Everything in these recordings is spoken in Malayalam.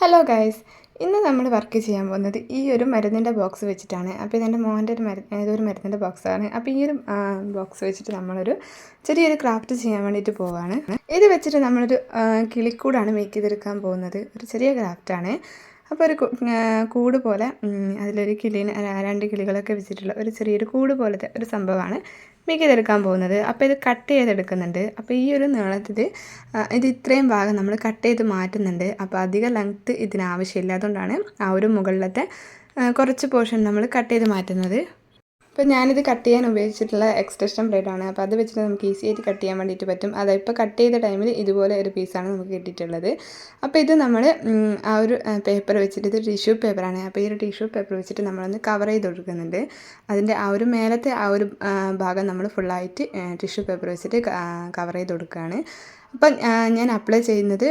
ഹലോ ഗൈസ് ഇന്ന് നമ്മൾ വർക്ക് ചെയ്യാൻ പോകുന്നത് ഈ ഒരു മരുന്നിന്റെ ബോക്സ് വെച്ചിട്ടാണ്. അപ്പോൾ ഇതെന്റെ മോന്റെ ഒരു മരുന്ന് ഇതൊരു മരുന്നിന്റെ ബോക്സാണ് അപ്പോൾ ഈ ഒരു ബോക്സ് വെച്ചിട്ട് നമ്മളൊരു ചെറിയൊരു ക്രാഫ്റ്റ് ചെയ്യാൻ വേണ്ടിയിട്ട് പോവാണ്. ഇത് വെച്ചിട്ട് നമ്മളൊരു കിളിക്കൂടാണ് മേക്ക് ചെയ്തെടുക്കാൻ പോകുന്നത്. ഒരു ചെറിയ ക്രാഫ്റ്റാണ് അപ്പോൾ ഒരു കൂട് പോലെ അതിലൊരു കിളിനെ രണ്ട് കിളികളൊക്കെ വെച്ചിട്ടുള്ള ഒരു ചെറിയൊരു കൂട് പോലത്തെ ഒരു സംഭവമാണ് മിക്കതെടുക്കാൻ പോകുന്നത്. അപ്പോൾ ഇത് കട്ട് ചെയ്തെടുക്കുന്നുണ്ട്. അപ്പോൾ ഈ ഒരു നീളത്തിൽ ഇത് ഇത്രയും ഭാഗം നമ്മൾ കട്ട് ചെയ്ത് മാറ്റുന്നുണ്ട്. അപ്പോൾ അധിക ലെങ്ത്ത് ഇതിന് ആവശ്യമില്ല അതുകൊണ്ടാണ് ആ ഒരു മുകളിലത്തെ കുറച്ച് പോർഷൻ നമ്മൾ കട്ട് ചെയ്ത് മാറ്റുന്നത്. അപ്പോൾ ഞാനിത് കട്ട് ചെയ്യാൻ ഉപയോഗിച്ചിട്ടുള്ള എക്സ്റ്റൻഷൻ ബ്ലേഡാണ് അപ്പോൾ അത് വെച്ചിട്ട് നമുക്ക് ഈസി ആയിട്ട് കട്ട് ചെയ്യാൻ വേണ്ടിയിട്ട് പറ്റും. അത് ഇപ്പോൾ കട്ട് ചെയ്ത ടൈമിൽ ഇതുപോലെ ഒരു പീസാണ് നമുക്ക് കിട്ടിയിട്ടുള്ളത്. അപ്പോൾ ഇത് നമ്മൾ ആ ഒരു പേപ്പർ വെച്ചിട്ട് ഇത് ടിഷ്യൂ പേപ്പറാണ് അപ്പോൾ ഈ ഒരു ടിഷ്യൂ പേപ്പർ വെച്ചിട്ട് നമ്മളൊന്ന് കവർ ചെയ്ത് കൊടുക്കുന്നുണ്ട്. അതിന്റെ ആ ഒരു മേലത്തെ ആ ഒരു ഭാഗം നമ്മൾ ഫുള്ളായിട്ട് ടിഷ്യൂ പേപ്പർ വെച്ചിട്ട് കവർ ചെയ്ത് കൊടുക്കുകയാണ്. അപ്പം ഞാൻ അപ്ലൈ ചെയ്യുന്നത്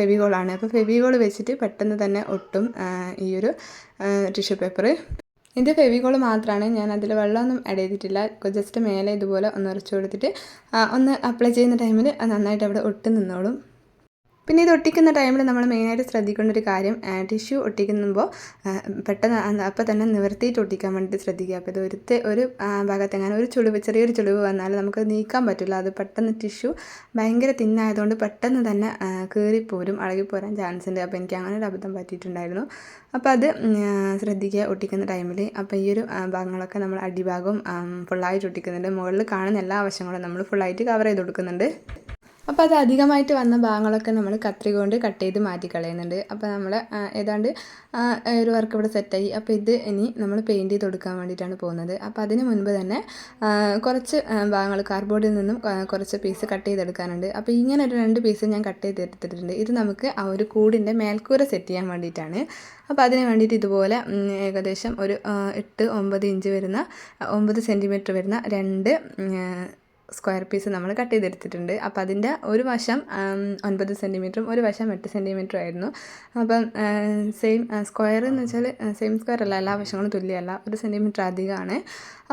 ഫെവിഗോളാണ് അപ്പോൾ ഫെവിഗോൾ വെച്ചിട്ട് പെട്ടെന്ന് തന്നെ ഒട്ടും ഈ ഒരു ടിഷ്യൂ പേപ്പർ ഇത് ഫെവികോൾ മാത്രമാണ് ഞാൻ അതിൽ വെള്ളമൊന്നും ആഡ് ചെയ്തിട്ടില്ല. ജസ്റ്റ് മേലെ ഇതുപോലെ ഒന്ന് ഉറച്ചു കൊടുത്തിട്ട് ഒന്ന് അപ്ലൈ ചെയ്യുന്ന ടൈമിൽ നന്നായിട്ട് അവിടെ ഒട്ടി നിന്നോളും. പിന്നെ ഇത് ഒട്ടിക്കുന്ന ടൈമിൽ നമ്മൾ മെയിനായിട്ട് ശ്രദ്ധിക്കേണ്ട ഒരു കാര്യം ടിഷ്യൂ ഒട്ടിക്കുമ്പോൾ പെട്ടെന്ന് അപ്പോൾ തന്നെ നിവർത്തിയിട്ട് ഒട്ടിക്കാൻ വേണ്ടിയിട്ട് ശ്രദ്ധിക്കുക. അപ്പോൾ ഇത് ഒരുത്തെ ഒരു ഭാഗത്തെങ്ങാനും ഒരു ചുളിവ് ചെറിയൊരു ചുളിവ് വന്നാൽ നമുക്ക് നീക്കാൻ പറ്റില്ല. അത് പെട്ടെന്ന് ടിഷ്യൂ ഭയങ്കര തിന്നായതുകൊണ്ട് പെട്ടെന്ന് തന്നെ കീറിപ്പോരും അളകിപ്പോരാൻ ചാൻസ് ഉണ്ട് അപ്പോൾ എനിക്ക് അങ്ങനെ ഒരു അബദ്ധം പറ്റിയിട്ടുണ്ടായിരുന്നു. അപ്പോൾ അത് ശ്രദ്ധിക്കുക ഒട്ടിക്കുന്ന ടൈമിൽ അപ്പോൾ ഈ ഒരു ഭാഗങ്ങളൊക്കെ നമ്മൾ അടിഭാഗം ഫുള്ളായിട്ട് ഒട്ടിക്കുന്നുണ്ട്. മുകളിൽ കാണുന്ന എല്ലാ വശങ്ങളും നമ്മൾ ഫുള്ളായിട്ട് കവർ ചെയ്ത് കൊടുക്കുന്നുണ്ട്. അപ്പോൾ അത് അധികമായിട്ട് വന്ന ഭാഗങ്ങളൊക്കെ നമ്മൾ കത്രിക കൊണ്ട് കട്ട് ചെയ്ത് മാറ്റി കളയുന്നുണ്ട് അപ്പോൾ നമ്മൾ ഏതാണ്ട് ഒരു വർക്ക് ഇവിടെ സെറ്റായി അപ്പോൾ ഇത് ഇനി നമ്മൾ പെയിന്റ് ചെയ്ത് കൊടുക്കാൻ വേണ്ടിയിട്ടാണ് പോകുന്നത്. അപ്പോൾ അതിന് മുൻപ് തന്നെ കുറച്ച് ഭാഗങ്ങൾ കാർഡ്ബോർഡിൽ നിന്നും കുറച്ച് പീസ് കട്ട് ചെയ്തെടുക്കാനുണ്ട്. അപ്പോൾ ഇങ്ങനെ ഒരു രണ്ട് പീസ് ഞാൻ കട്ട് ചെയ്ത് ചെയ്തെടുത്തിട്ടുണ്ട്. ഇത് നമുക്ക് ആ ഒരു കൂടിന്റെ മേൽക്കൂര സെറ്റ് ചെയ്യാൻ വേണ്ടിയിട്ടാണ്. അപ്പോൾ അതിന് വേണ്ടിയിട്ട് ഇതുപോലെ ഏകദേശം ഒരു എട്ട് ഒമ്പത് ഇഞ്ച് വരുന്ന ഒമ്പത് സെന്റിമീറ്റർ വരുന്ന രണ്ട് സ്ക്വയർ പീസ് നമ്മൾ കട്ട് ചെയ്തെടുത്തിട്ടുണ്ട്. അപ്പോൾ അതിന്റെ ഒരു വശം ഒൻപത് സെന്റിമീറ്ററും ഒരു വശം എട്ട് സെന്റിമീറ്ററും ആയിരുന്നു. അപ്പം സെയിം സ്ക്വയർ എന്ന് വെച്ചാൽ സെയിം സ്ക്വയർ അല്ല എല്ലാ വശങ്ങളും തുല്യമല്ല ഒരു സെന്റിമീറ്റർ അധികമാണ്.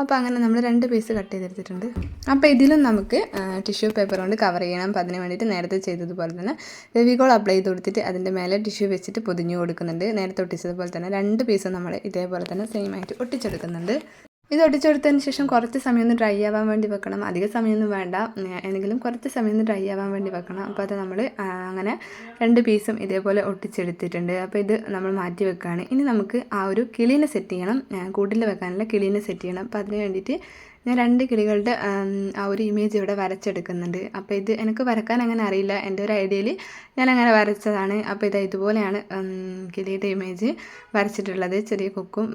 അപ്പോൾ അങ്ങനെ നമ്മൾ രണ്ട് പീസ് കട്ട് ചെയ്തെടുത്തിട്ടുണ്ട്. അപ്പോൾ ഇതിലും നമുക്ക് ടിഷ്യൂ പേപ്പർ കൊണ്ട് കവർ ചെയ്യണം. അപ്പോൾ അതിന് വേണ്ടിയിട്ട് നേരത്തെ ചെയ്തതുപോലെ തന്നെ ഫെവിക്കോൾ അപ്ലൈ ചെയ്ത് കൊടുത്തിട്ട് അതിന്റെ മേലെ ടിഷ്യൂ വെച്ചിട്ട് പൊതിഞ്ഞു കൊടുക്കുന്നുണ്ട്. നേരത്തെ ഒട്ടിച്ചതുപോലെ തന്നെ രണ്ട് പീസും നമ്മൾ ഇതേപോലെ തന്നെ സെയിം ആയിട്ട് ഒട്ടിച്ചെടുക്കുന്നുണ്ട്. ഇത് ഒട്ടിച്ചെടുത്തതിന് ശേഷം കുറച്ച് സമയം ഒന്ന് ഡ്രൈ ആവാൻ വേണ്ടി വെക്കണം. അധിക സമയമൊന്നും വേണ്ട. എന്തെങ്കിലും കുറച്ച് സമയം ഒന്ന് ഡ്രൈ ആവാൻ വേണ്ടി വെക്കണം. അപ്പോൾ അത് നമ്മൾ അങ്ങനെ രണ്ട് പീസും ഇതേപോലെ ഒട്ടിച്ചെടുത്തിട്ടുണ്ട്. അപ്പോൾ ഇത് നമ്മൾ മാറ്റി വെക്കുകയാണ് ഇനി നമുക്ക് ആ ഒരു കിളീനെ സെറ്റ് ചെയ്യണം. കൂട്ടിൽ വെക്കാനുള്ള കിളീനെ സെറ്റ് ചെയ്യണം. അപ്പോൾ അതിന് വേണ്ടിയിട്ട് ഞാൻ രണ്ട് കിളികളുടെ ആ ഒരു ഇമേജ് ഇവിടെ വരച്ചെടുക്കുന്നുണ്ട്. അപ്പോൾ ഇത് എനിക്ക് വരക്കാൻ അങ്ങനെ അറിയില്ല. എന്റെ ഒരു ഐഡിയയിൽ ഞാൻ അങ്ങനെ വരച്ചതാണ്. അപ്പോൾ ഇത് ഇതുപോലെയാണ് കിളിയുടെ ഇമേജ് വരച്ചിട്ടുള്ളത്. ചെറിയ കൊക്കും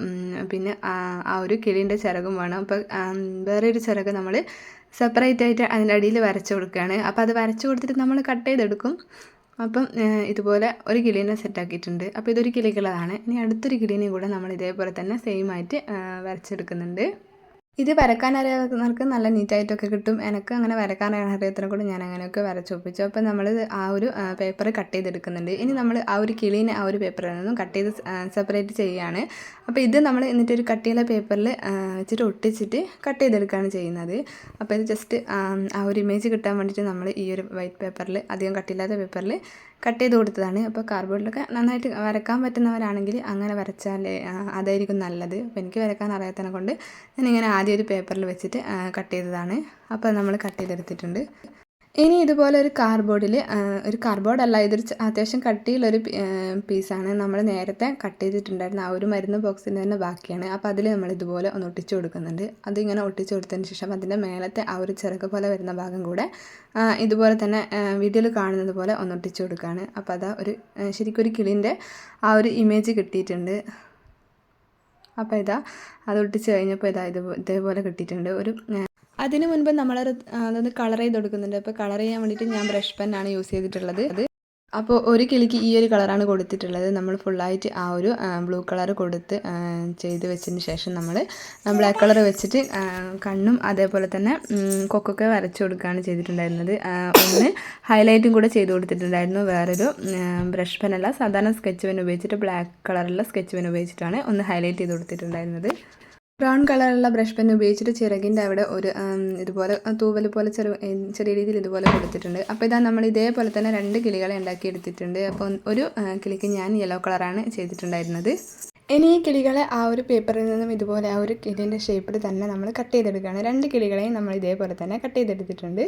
പിന്നെ ആ ഒരു കിളീന്റെ ചിറകും വേണം. അപ്പോൾ വേറെ ഒരു ചിറക് നമ്മൾ സെപ്പറേറ്റ് ആയിട്ട് അതിന്റെ അടിയിൽ വരച്ച് കൊടുക്കുകയാണ്. അപ്പോൾ അത് വരച്ച് കൊടുത്തിട്ട് നമ്മൾ കട്ട് ചെയ്തെടുക്കും. അപ്പം ഇതുപോലെ ഒരു കിളീനെ സെറ്റാക്കിയിട്ടുണ്ട് അപ്പോൾ ഇതൊരു കിളികളാണ്. ഇനി അടുത്തൊരു കിളീനെ കൂടെ നമ്മൾ ഇതേപോലെ തന്നെ സെയിം ആയിട്ട് വരച്ചെടുക്കുന്നുണ്ട്. ഇത് വരക്കാൻ അറിയാവുന്നവർക്ക് നല്ല നീറ്റായിട്ടൊക്കെ കിട്ടും. എനിക്ക് അങ്ങനെ വരക്കാൻ അറിയാത്തതിനെ കൊണ്ട് ഞാൻ അങ്ങനെയൊക്കെ വരച്ചൊപ്പിച്ചു അപ്പോൾ നമ്മൾ ആ ഒരു പേപ്പർ കട്ട് ചെയ്തെടുക്കുന്നുണ്ട്. ഇനി നമ്മൾ ആ ഒരു കിളീനെ ആ ഒരു പേപ്പറിൽ നിന്നും കട്ട് ചെയ്ത് സെപ്പറേറ്റ് ചെയ്യുകയാണ് അപ്പോൾ ഇത് നമ്മൾ എന്നിട്ട് ഒരു കട്ട് കട്ടിയുള്ള പേപ്പറിൽ വെച്ചിട്ട് ഒട്ടിച്ചിട്ട് കട്ട് ചെയ്തെടുക്കുകയാണ് ചെയ്യുന്നത്. അപ്പോൾ ഇത് ജസ്റ്റ് ആ ഒരു ഇമേജ് കിട്ടാൻ വേണ്ടിയിട്ട് നമ്മൾ ഈ ഒരു വൈറ്റ് പേപ്പറിൽ അധികം കട്ടില്ലാത്ത പേപ്പറിൽ കട്ട് ചെയ്ത് കൊടുത്തതാണ്. അപ്പോൾ കാർഡ്ബോർഡിലൊക്കെ നന്നായിട്ട് വരക്കാൻ പറ്റുന്നവരാണെങ്കിൽ അങ്ങനെ വരച്ചാൽ അതായിരിക്കും നല്ലത്. അപ്പോൾ എനിക്ക് വരക്കാൻ അറിയാത്തതിനെ കൊണ്ട് ഞാനിങ്ങനെ ആദ്യം ഒരു പേപ്പറിൽ വെച്ചിട്ട് കട്ട് ചെയ്തതാണ്. അപ്പോൾ നമ്മൾ കട്ട് ചെയ്തെടുത്തിട്ടുണ്ട്. ഇനി ഇതുപോലെ ഒരു കാർഡ്ബോർഡിൽ ഒരു കാർഡ്ബോർഡ് അല്ല ഇതൊരു അത്യാവശ്യം കട്ടിയുള്ളൊരു പീസാണ് നമ്മൾ നേരത്തെ കട്ട് ചെയ്തിട്ടുണ്ടായിരുന്ന ആ ഒരു മരുന്ന് ബോക്സിന്റെ തന്നെ ബാക്കിയാണ്. അപ്പോൾ അതിൽ നമ്മൾ ഇതുപോലെ ഒന്ന് ഒട്ടിച്ചു കൊടുക്കുന്നുണ്ട്. അതിങ്ങനെ ഒട്ടിച്ചു കൊടുത്തതിന് ശേഷം അതിന്റെ മേലത്തെ ആ ഒരു ചിറക് പോലെ വരുന്ന ഭാഗം കൂടെ ഇതുപോലെ തന്നെ വീഡിയോയിൽ കാണുന്നത് പോലെ ഒന്ന് ഒട്ടിച്ചു കൊടുക്കുകയാണ് അപ്പോൾ അതാ ഒരു ശരിക്കും ഒരു കിളിന്റെ ആ ഒരു ഇമേജ് കിട്ടിയിട്ടുണ്ട്. അപ്പോൾ ഇതാ അത് ഒട്ടിച്ച് കഴിഞ്ഞപ്പോൾ ഇതാ ഇത് ഇതേപോലെ കിട്ടിയിട്ടുണ്ട്. ഒരു അതിന് മുൻപ് നമ്മൾ അതൊന്ന് കളർ ചെയ്ത് കൊടുക്കുന്നുണ്ട് അപ്പോൾ കളർ ചെയ്യാൻ വേണ്ടിയിട്ട് ഞാൻ ബ്രഷ് പെന്നാണ് യൂസ് ചെയ്തിട്ടുള്ളത്. അത് അപ്പോൾ ഒരു കിളിക്ക് ഈ ഒരു കളറാണ് കൊടുത്തിട്ടുള്ളത്. നമ്മൾ ഫുള്ളായിട്ട് ആ ഒരു ബ്ലൂ കളർ കൊടുത്ത് ചെയ്ത് വെച്ചതിന് ശേഷം നമ്മൾ ബ്ലാക്ക് കളർ വെച്ചിട്ട് കണ്ണും അതേപോലെ തന്നെ കൊക്കൊക്കെ വരച്ചു കൊടുക്കുകയാണ് ചെയ്തിട്ടുണ്ടായിരുന്നത്. ഒന്ന് ഹൈലൈറ്റും കൂടെ ചെയ്ത് കൊടുത്തിട്ടുണ്ടായിരുന്നു. വേറൊരു ബ്രഷ് പെനല്ല സാധാരണ സ്കെച്ച് പെൻ ഉപയോഗിച്ചിട്ട് ബ്ലാക്ക് കളറുള്ള സ്കെച്ച് പെൻ ഉപയോഗിച്ചിട്ടാണ് ഒന്ന് ഹൈലൈറ്റ് ചെയ്ത് കൊടുത്തിട്ടുണ്ടായിരുന്നത്. ബ്രൗൺ കളറുള്ള ബ്രഷ് പെൻ ഉപയോഗിച്ചിട്ട് ചിറകിന്റെ അവിടെ ഒരു ഇതുപോലെ തൂവൽ പോലെ ചെറു ചെറിയ രീതിയിൽ ഇതുപോലെ കൊടുത്തിട്ടുണ്ട്. അപ്പോൾ ഇതാ നമ്മൾ ഇതേപോലെ തന്നെ രണ്ട് കിളികളെ ഉണ്ടാക്കി എടുത്തിട്ടുണ്ട്. അപ്പോൾ ഒരു കിളിക്ക് ഞാൻ യെല്ലോ കളറാണ് ചെയ്തിട്ടുണ്ടായിരുന്നത്. ഇനി ഈ കിളികളെ ആ ഒരു പേപ്പറിൽ നിന്നും ഇതുപോലെ ആ ഒരു കിളിന്റെ ഷേപ്പിൽ തന്നെ നമ്മൾ കട്ട് ചെയ്തെടുക്കുകയാണ്. രണ്ട് കിളികളെയും നമ്മൾ ഇതേപോലെ തന്നെ കട്ട് ചെയ്തെടുത്തിട്ടുണ്ട്.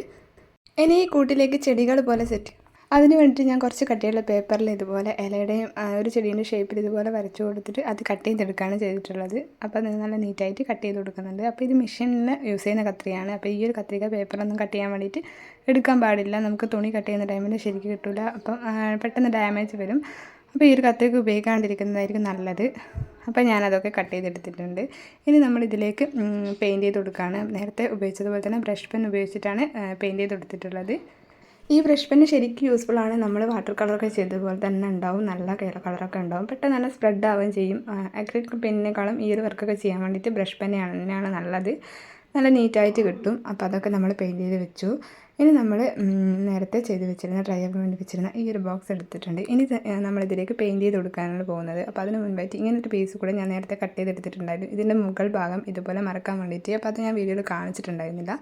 ഇനി ഈ കൂട്ടിലേക്ക് ചെടികൾ പോലെ സെറ്റ് അതിന് വേണ്ടിയിട്ട് ഞാൻ കുറച്ച് കട്ടിയുള്ള പേപ്പറിൽ ഇതുപോലെ ഇലയുടെയും ഒരു ചെടീന്റെ ഷേപ്പിൽ ഇതുപോലെ വരച്ചു കൊടുത്തിട്ട് അത് കട്ട് ചെയ്തെടുക്കുകയാണ് ചെയ്തിട്ടുള്ളത്. അപ്പോൾ അത് നല്ല നീറ്റായിട്ട് കട്ട് ചെയ്ത് കൊടുക്കുന്നുണ്ട്. അപ്പോൾ ഇത് മെഷീനിൽ യൂസ് ചെയ്യുന്ന കത്രികയാണ്. അപ്പോൾ ഈ ഒരു കത്രിക പേപ്പറൊന്നും കട്ട് ചെയ്യാൻ വേണ്ടിയിട്ട് എടുക്കാൻ പാടില്ല. നമുക്ക് തുണി കട്ട് ചെയ്യുന്ന ടൈമിൽ ശരിക്കും കിട്ടില്ല അപ്പം പെട്ടെന്ന് ഡാമേജ് വരും. അപ്പോൾ ഈ ഒരു കത്രിക ഉപയോഗിക്കാണ്ടിരിക്കുന്നതായിരിക്കും നല്ലത്. അപ്പോൾ ഞാനതൊക്കെ കട്ട് ചെയ്തെടുത്തിട്ടുണ്ട്. ഇനി നമ്മൾ ഇതിലേക്ക് പെയിന്റ് ചെയ്ത് കൊടുക്കുകയാണ്. നേരത്തെ ഉപയോഗിച്ചതുപോലെ തന്നെ ബ്രഷ് പെൻ ഉപയോഗിച്ചിട്ടാണ് പെയിന്റ് ചെയ്ത് കൊടുത്തിട്ടുള്ളത്. ഈ ബ്രഷ് പെന്ന് ശരിക്കും യൂസ്ഫുൾ ആണ്. നമ്മൾ വാട്ടർ കളറൊക്കെ ചെയ്തതുപോലെ തന്നെ ഉണ്ടാവും. നല്ല കളറൊക്കെ ഉണ്ടാവും. പെട്ടെന്ന് തന്നെ സ്പ്രെഡ് ആവുകയും ചെയ്യും. അക്രിലിക് പെന്നിനേക്കാളും ഈ ഒരു വർക്കൊക്കെ ചെയ്യാൻ വേണ്ടിയിട്ട് ബ്രഷ് പെന്നാണ് തന്നെയാണ് നല്ലത്. നല്ല നീറ്റായിട്ട് കിട്ടും. അപ്പോൾ അതൊക്കെ നമ്മൾ പെയിന്റ് ചെയ്ത് വെച്ചു. ഇനി നമ്മൾ നേരത്തെ ചെയ്ത് വെച്ചിരുന്ന ഡ്രൈ ആക്കാൻ വേണ്ടി വെച്ചിരുന്ന ഈ ഒരു ബോക്സ് എടുത്തിട്ടുണ്ട്. ഇനി നമ്മളിതിലേക്ക് പെയിന്റ് ചെയ്ത് കൊടുക്കാനാണ് പോകുന്നത്. അപ്പോൾ അതിന് മുൻപായിട്ട് ഇങ്ങനെ ഒരു പീസ് കൂടെ ഞാൻ നേരത്തെ കട്ട് ചെയ്തെടുത്തിട്ടുണ്ടായിരുന്നു ഇതിന്റെ മുകൾ ഭാഗം ഇതുപോലെ മറക്കാൻ വേണ്ടിയിട്ട് അപ്പോൾ അത് ഞാൻ വീഡിയോയിൽ കാണിച്ചിട്ടുണ്ടായിരുന്നില്ല.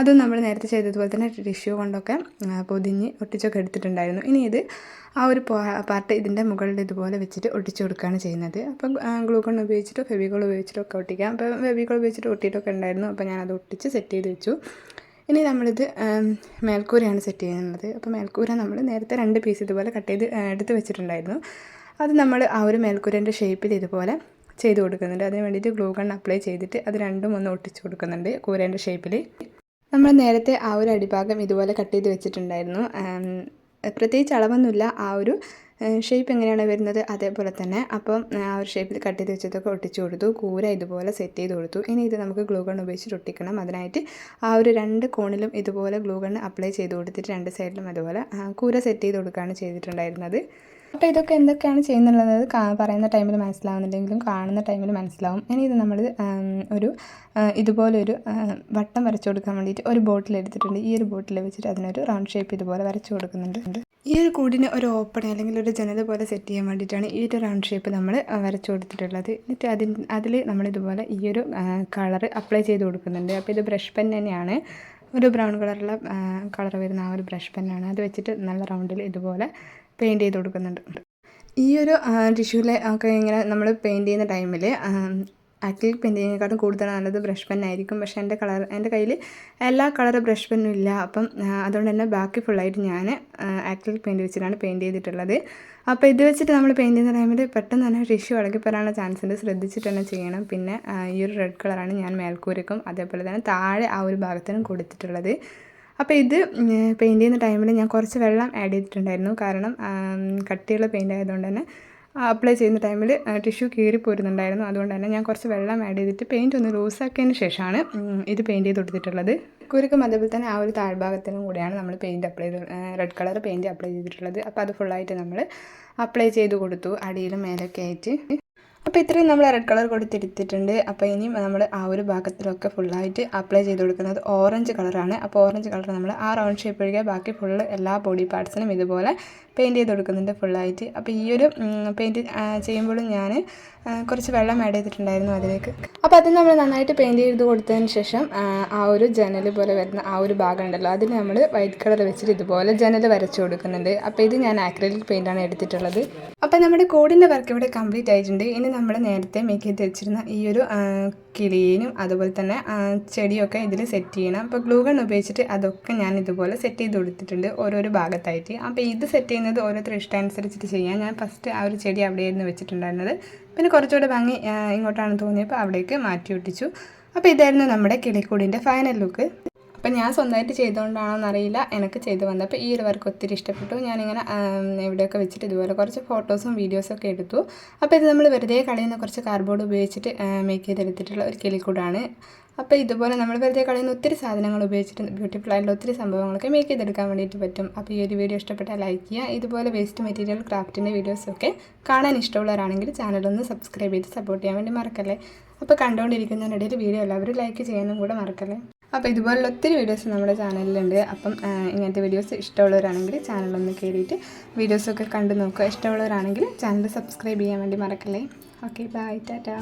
അതും നമ്മൾ നേരത്തെ ചെയ്തതുപോലെ തന്നെ ടിഷ്യൂ കൊണ്ടൊക്കെ പൊതിഞ്ഞ് ഒട്ടിച്ചൊക്കെ എടുത്തിട്ടുണ്ടായിരുന്നു. ഇനി ഇത് ആ ഒരു പാർട്ട് ഇതിന്റെ മുകളിൽ ഇതുപോലെ വെച്ചിട്ട് ഒട്ടിച്ചു കൊടുക്കുകയാണ് ചെയ്യുന്നത്. അപ്പം ഗ്ലൂക്കൺ ഉപയോഗിച്ചിട്ടോ ഫെവിക്കോൾ ഉപയോഗിച്ചിട്ടൊക്കെ ഒട്ടിക്കാം. അപ്പം ഫെവിക്കോൾ ഉപയോഗിച്ചിട്ട് ഒട്ടിയിട്ടൊക്കെ ഉണ്ടായിരുന്നു. അപ്പോൾ ഞാനത് ഒട്ടിച്ച് സെറ്റ് ചെയ്ത് വെച്ചു. ഇനി നമ്മളിത് മേൽക്കൂരയാണ് സെറ്റ് ചെയ്യുന്നത്. അപ്പോൾ മേൽക്കൂര നമ്മൾ നേരത്തെ രണ്ട് പീസ് ഇതുപോലെ കട്ട് ചെയ്ത് എടുത്ത് വെച്ചിട്ടുണ്ടായിരുന്നു. അത് നമ്മൾ ആ ഒരു മേൽക്കൂരന്റെ ഷേപ്പിൽ ഇതുപോലെ ചെയ്ത് കൊടുക്കുന്നുണ്ട്. അതിന് വേണ്ടിയിട്ട് ഗ്ലൂ ഗൺ അപ്ലൈ ചെയ്തിട്ട് അത് രണ്ടും ഒന്ന് ഒട്ടിച്ച് കൊടുക്കുന്നുണ്ട് കൂരേന്റെ ഷേപ്പിൽ നമ്മൾ നേരത്തെ ആ ഒരു അടിഭാഗം ഇതുപോലെ കട്ട് ചെയ്ത് വെച്ചിട്ടുണ്ടായിരുന്നു. പ്രത്യേകിച്ച് അളവൊന്നുമില്ല. ആ ഒരു ഷേപ്പ് എങ്ങനെയാണ് വരുന്നത്? അതേപോലെ തന്നെ അപ്പം ആ ഒരു ഷേപ്പിൽ കട്ട് ചെയ്ത് വെച്ചതൊക്കെ ഒട്ടിച്ചു കൊടുത്തു. കൂര ഇതുപോലെ സെറ്റ് ചെയ്ത് കൊടുത്തു. ഇനി ഇത് നമുക്ക് ഗ്ലൂ ഗൺ ഒട്ടിക്കണം. അതിനായിട്ട് ആ ഒരു രണ്ട് കോണിലും ഇതുപോലെ ഗ്ലൂ ഗൺ അപ്ലൈ ചെയ്ത് കൊടുത്തിട്ട് രണ്ട് സൈഡിലും അതുപോലെ കൂര സെറ്റ് ചെയ്ത് കൊടുക്കുകയാണ് ചെയ്തിട്ടുണ്ടായിരുന്നത്. അപ്പോൾ ഇതൊക്കെ എന്തൊക്കെയാണ് ചെയ്യുന്നുള്ളത്? പറയുന്ന ടൈമിൽ മനസ്സിലാവുന്നില്ലെങ്കിലും കാണുന്ന ടൈമിൽ മനസ്സിലാവും. ഇനി ഇത് നമ്മൾ ഒരു ഇതുപോലൊരു വട്ടം വരച്ചു കൊടുക്കാൻ വേണ്ടിയിട്ട് ഒരു ബോട്ടിൽ എടുത്തിട്ടുണ്ട്. ഈ ഒരു ബോട്ടിൽ വെച്ചിട്ട് അതിനൊരു റൗണ്ട് ഷേപ്പ് ഇതുപോലെ വരച്ചു കൊടുക്കുന്നുണ്ട്. ഈ ഒരു കൂടിന് ഒരു ഓപ്പൺ അല്ലെങ്കിൽ ഒരു ജനത പോലെ സെറ്റ് ചെയ്യാൻ വേണ്ടിയിട്ടാണ് ഈ ഒരു റൗണ്ട് ഷേപ്പ് നമ്മൾ വരച്ചു കൊടുത്തിട്ടുള്ളത്. എന്നിട്ട് അതിൽ അതിൽ നമ്മളിതുപോലെ ഈ ഒരു കളർ അപ്ലൈ ചെയ്ത് കൊടുക്കുന്നുണ്ട്. അപ്പോൾ ഇത് ബ്രഷ് പെൻ തന്നെയാണ്. ഒരു ബ്രൗൺ കളറുള്ള കളർ വരുന്ന ആ ഒരു ബ്രഷ് പെന്നാണ് അത് വെച്ചിട്ട് നല്ല റൗണ്ടിൽ ഇതുപോലെ പെയിന്റ് ചെയ്ത് കൊടുക്കുന്നുണ്ട്. ഈ ഒരു ടിഷ്യൂലെ ഒക്കെ ഇങ്ങനെ നമ്മൾ പെയിന്റ് ചെയ്യുന്ന ടൈമിൽ അക്രിലിക് പെയിന്റിങ്ങിനെക്കാട്ടും കൂടുതൽ നല്ലത് ബ്രഷ് പെന്നായിരിക്കും പക്ഷേ എന്റെ കളർ എന്റെ കയ്യിൽ എല്ലാ കളർ ബ്രഷ് പെന്നും ഇല്ല. അപ്പം അതുകൊണ്ട് തന്നെ ബാക്കി ഫുള്ളായിട്ട് ഞാൻ അക്രിലിക് പെയിന്റ് വെച്ചിട്ടാണ് പെയിന്റ് ചെയ്തിട്ടുള്ളത്. അപ്പോൾ ഇത് വെച്ചിട്ട് നമ്മൾ പെയിന്റ് ചെയ്യുന്ന ടൈമിൽ പെട്ടെന്ന് തന്നെ ടിഷ്യൂ ഇളകിപ്പോരാനുള്ള ചാൻസ് ഉണ്ട്. ശ്രദ്ധിച്ചിട്ട് തന്നെ ചെയ്യണം. പിന്നെ ഈ ഒരു റെഡ് കളറാണ് ഞാൻ മേൽക്കൂരക്കും അതേപോലെ തന്നെ താഴെ ആ ഒരു ഭാഗത്തിനും കൊടുത്തിട്ടുള്ളത്. അപ്പോൾ ഇത് പെയിന്റ് ചെയ്യുന്ന ടൈമിൽ ഞാൻ കുറച്ച് വെള്ളം ആഡ് ചെയ്തിട്ടുണ്ടായിരുന്നു. കാരണം കട്ടിയുള്ള പെയിന്റ് ആയതുകൊണ്ട് തന്നെ അപ്ലൈ ചെയ്യുന്ന ടൈമിൽ ടിഷ്യൂ കീറി പോരുന്നുണ്ടായിരുന്നു. അതുകൊണ്ട് തന്നെ ഞാൻ കുറച്ച് വെള്ളം ആഡ് ചെയ്തിട്ട് പെയിന്റ് ഒന്ന് ലൂസാക്കിയതിന് ശേഷമാണ് ഇത് പെയിന്റ് ചെയ്ത് കൊടുത്തിട്ടുള്ളത്. കുരുക്കും അതേപോലെ തന്നെ ആ ഒരു താഴ്ഭാഗത്തിനും കൂടിയാണ് നമ്മൾ പെയിന്റ് അപ്ലൈ ചെയ്ത് റെഡ് കളർ പെയിന്റ് അപ്ലൈ ചെയ്തിട്ടുള്ളത്. അപ്പോൾ അത് ഫുള്ളായിട്ട് നമ്മൾ അപ്ലൈ ചെയ്ത് കൊടുത്തു. അടിയിലും മേലൊക്കെ ആയിട്ട്. അപ്പോൾ ഇത്രയും നമ്മൾ റെഡ് കളർ കൊടുത്തെടുത്തിട്ടുണ്ട് അപ്പോൾ ഇനി നമ്മൾ ആ ഒരു ഭാഗത്തിലൊക്കെ ഫുള്ളായിട്ട് അപ്ലൈ ചെയ്ത് കൊടുക്കുന്നത് ഓറഞ്ച് കളറാണ് അപ്പോൾ ഓറഞ്ച് കളർ നമ്മൾ ആ റൗണ്ട് ഷേപ്പ് ഒഴികെ ബാക്കി ഫുള്ള് എല്ലാ ബോഡി പാർട്സിനും ഇതുപോലെ പെയിന്റ് ചെയ്ത് കൊടുക്കുന്നുണ്ട് ഫുള്ളായിട്ട്. അപ്പോൾ ഈ ഒരു പെയിന്റ് ചെയ്യുമ്പോൾ ഞാൻ കുറച്ച് വെള്ളം ആഡ് ചെയ്തിട്ടുണ്ടായിരുന്നു അതിലേക്ക്. അപ്പോൾ അത് നമ്മൾ നന്നായിട്ട് പെയിന്റ് ചെയ്ത് കൊടുത്തതിന് ശേഷം ആ, ഒരു ജനൽ പോലെ വരുന്ന ആ ഒരു ഭാഗം ഉണ്ടല്ലോ അതിൽ നമ്മൾ വൈറ്റ് കളർ വെച്ചിട്ട് ഇതുപോലെ ജനൽ വരച്ചു കൊടുക്കുന്നുണ്ട്. അപ്പോൾ ഇത് ഞാൻ ആക്രലിക് പെയിന്റാണ് എടുത്തിട്ടുള്ളത്. അപ്പോൾ നമ്മുടെ കോഡിന്റെ വർക്ക് ഇവിടെ കംപ്ലീറ്റ് ആയിട്ടുണ്ട്. ഇനി നമ്മൾ നേരത്തെ മേക്ക് ചെയ്ത് വെച്ചിരുന്ന ഈ ഒരു കിളീനും അതുപോലെ തന്നെ ചെടിയൊക്കെ ഇതിൽ സെറ്റ് ചെയ്യണം. അപ്പോൾ ഗ്ലൂ ഗൺ ഉപയോഗിച്ചിട്ട് അതൊക്കെ ഞാൻ ഇതുപോലെ സെറ്റ് ചെയ്ത് കൊടുത്തിട്ടുണ്ട് ഓരോരോ ഭാഗത്തായിട്ട്. അപ്പോൾ ഇത് സെറ്റ് ചെയ്യുന്നത് ഓരോരുത്തർ ഇഷ്ടം അനുസരിച്ചിട്ട് ചെയ്യാം. ഞാൻ ഫസ്റ്റ് ആ ഒരു ചെടി അവിടെയായിരുന്നു വെച്ചിട്ടുണ്ടായിരുന്നത്. പിന്നെ കുറച്ചുകൂടെ ഭംഗി ഇങ്ങോട്ടാണ് തോന്നിയപ്പോൾ അവിടേക്ക് മാറ്റി ഒട്ടിച്ചു. അപ്പോൾ ഇതായിരുന്നു നമ്മുടെ കിളിക്കൂടിന്റെ ഫൈനൽ ലുക്ക് അപ്പം ഞാൻ സ്വന്തമായിട്ട് ചെയ്തുകൊണ്ടാണോ എന്നറിയില്ല എനിക്ക് ചെയ്തു വന്നപ്പോൾ ഈ ഒരു വർക്ക് ഒത്തിരി ഇഷ്ടപ്പെട്ടു. ഞാനിങ്ങനെ എവിടെയൊക്കെ വെച്ചിട്ട് ഇതുപോലെ കുറച്ച് ഫോട്ടോസും വീഡിയോസും ഒക്കെ എടുത്തു. അപ്പോൾ ഇത് നമ്മൾ വെറുതെ കളയുന്ന കുറച്ച് കാർഡ്ബോർഡ് ഉപയോഗിച്ചിട്ട് മേക്ക് ചെയ്തെടുത്തിട്ടുള്ള ഒരു കിളിക്കൂടാണ്. അപ്പോൾ ഇതുപോലെ നമ്മൾ വെറുതെ കളയുന്ന ഒത്തിരി സാധനങ്ങൾ ഉപയോഗിച്ചിട്ട് ബ്യൂട്ടിഫുൾ ആയിട്ടുള്ള ഒത്തിരി സംഭവങ്ങളൊക്കെ മേക്ക് ചെയ്തെടുക്കാൻ വേണ്ടിയിട്ട് പറ്റും. അപ്പോൾ ഈ ഒരു വീഡിയോ ഇഷ്ടപ്പെട്ടാൽ ലൈക്ക് ചെയ്യുക. ഇതുപോലെ വേസ്റ്റ് മെറ്റീരിയൽ ക്രാഫ്റ്റിന്റെ വീഡിയോസൊക്കെ കാണാൻ ഇഷ്ടമുള്ളവരാണെങ്കിൽ ചാനലൊന്ന് സബ്സ്ക്രൈബ് ചെയ്ത് സപ്പോർട്ട് ചെയ്യാൻ വേണ്ടി മറക്കല്ലേ? അപ്പോൾ കണ്ടുകൊണ്ടിരിക്കുന്നതിനിടയിൽ വീഡിയോ എല്ലാവരും ലൈക്ക് ചെയ്യാനും കൂടെ മറക്കല്ലേ? അപ്പോൾ ഇതുപോലുള്ള ഒത്തിരി വീഡിയോസ് നമ്മുടെ ചാനലിലുണ്ട് അപ്പം ഇങ്ങനത്തെ വീഡിയോസ് ഇഷ്ടമുള്ളവരാണെങ്കിൽ ചാനലൊന്ന് കയറിയിട്ട് വീഡിയോസൊക്കെ കണ്ടു നോക്കുക. ഇഷ്ടമുള്ളവരാണെങ്കിൽ ചാനൽ സബ്സ്ക്രൈബ് ചെയ്യാൻ വേണ്ടി മറക്കല്ലേ? Okay bye Tata